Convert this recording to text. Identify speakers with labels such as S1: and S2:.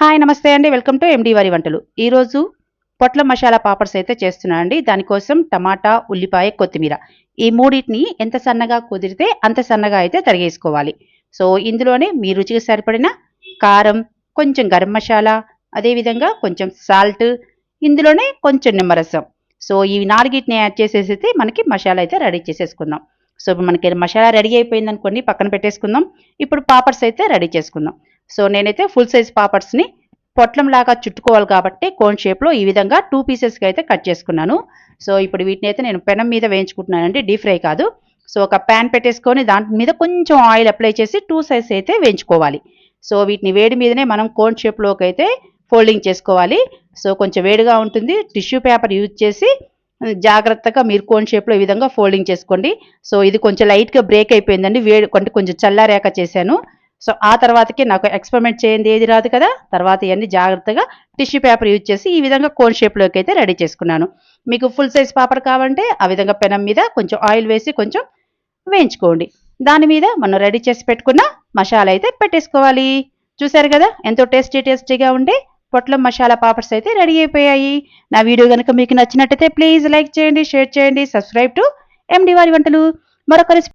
S1: Hi నమస్తే అండి. Welcome to MD వారి వంటలు. ఈరోజు పొట్ల మసాలా పాపడ్స్ అయితే చేస్తున్నాను అండి దానికోసం టమాటా ఉల్లిపాయ కొత్తిమీర. ఈ మూడింటిని ఎంత సన్నగా కుదిరితే అంత సన్నగా అయితే తరిగేసుకోవాలి. సో ఇందులోనే మీ రుచికి సరిపడిన కారం కొంచెం గరం మసాలా అదేవిధంగా కొంచెం సాల్ట్ ఇందులోనే కొంచెం నిమ్మరసం. సో ఈ నాలుగింటిని యాడ్ చేసేసి మనకి మసాలా అయితే రెడీ చేసేసుకుందాం. సో మనకి మసాలా రెడీ అయిపోయింది అనుకోండి పక్కన పెట్టేసుకుందాం. ఇప్పుడు పాపడ్స్ అయితే రెడీ చేసుకుందాం. సో నేనైతే ఫుల్ సైజ్ పాపడ్స్ని పొట్లం లాగా చుట్టుకోవాలి కాబట్టి కోన్ షేప్లో ఈ విధంగా టూ పీసెస్కి అయితే కట్ చేసుకున్నాను. సో ఇప్పుడు వీటిని అయితే నేను పెనం మీద వేయించుకుంటున్నానండి డీప్ ఫ్రై కాదు. సో ఒక ప్యాన్ పెట్టేసుకొని దాని మీద కొంచెం ఆయిల్ అప్లై చేసి టూ సైజ్ అయితే వేయించుకోవాలి. సో వీటిని వేడి మీదనే మనం కోన్ షేప్లోకి అయితే ఫోల్డింగ్ చేసుకోవాలి. సో కొంచెం వేడిగా ఉంటుంది టిష్యూ పేపర్ యూజ్ చేసి జాగ్రత్తగా మీరు కోన్ షేప్లో ఈ విధంగా ఫోల్డింగ్ చేసుకోండి. సో ఇది కొంచెం లైట్గా బ్రేక్ అయిపోయిందండి వేడి కొంటే కొంచెం చల్లారేక చేశాను. సో ఆ తర్వాతకి నాకు ఎక్స్పెరిమెంట్ చేయండి ఏది రాదు కదా? తర్వాత ఇవన్నీ జాగ్రత్తగా టిష్యూ పేపర్ యూజ్ చేసి ఈ విధంగా కోన్ షేప్లోకి అయితే రెడీ చేసుకున్నాను. మీకు ఫుల్ సైజ్ పాపర్ కావాలంటే ఆ విధంగా పెనం మీద కొంచెం ఆయిల్ వేసి కొంచెం వేయించుకోండి. దాని మీద మనం రెడీ చేసి పెట్టుకున్న మసాలా అయితే పెట్టేసుకోవాలి. చూసారు కదా? ఎంతో టేస్టీ టేస్టీగా ఉండే పొట్లం మసాలా పాపడ్స్ అయితే రెడీ అయిపోయాయి. నా వీడియో కనుక మీకు నచ్చినట్టయితే ప్లీజ్ లైక్ చేయండి షేర్ చేయండి సబ్స్క్రైబ్ టు ఎండి వారి వంటలు. మరొక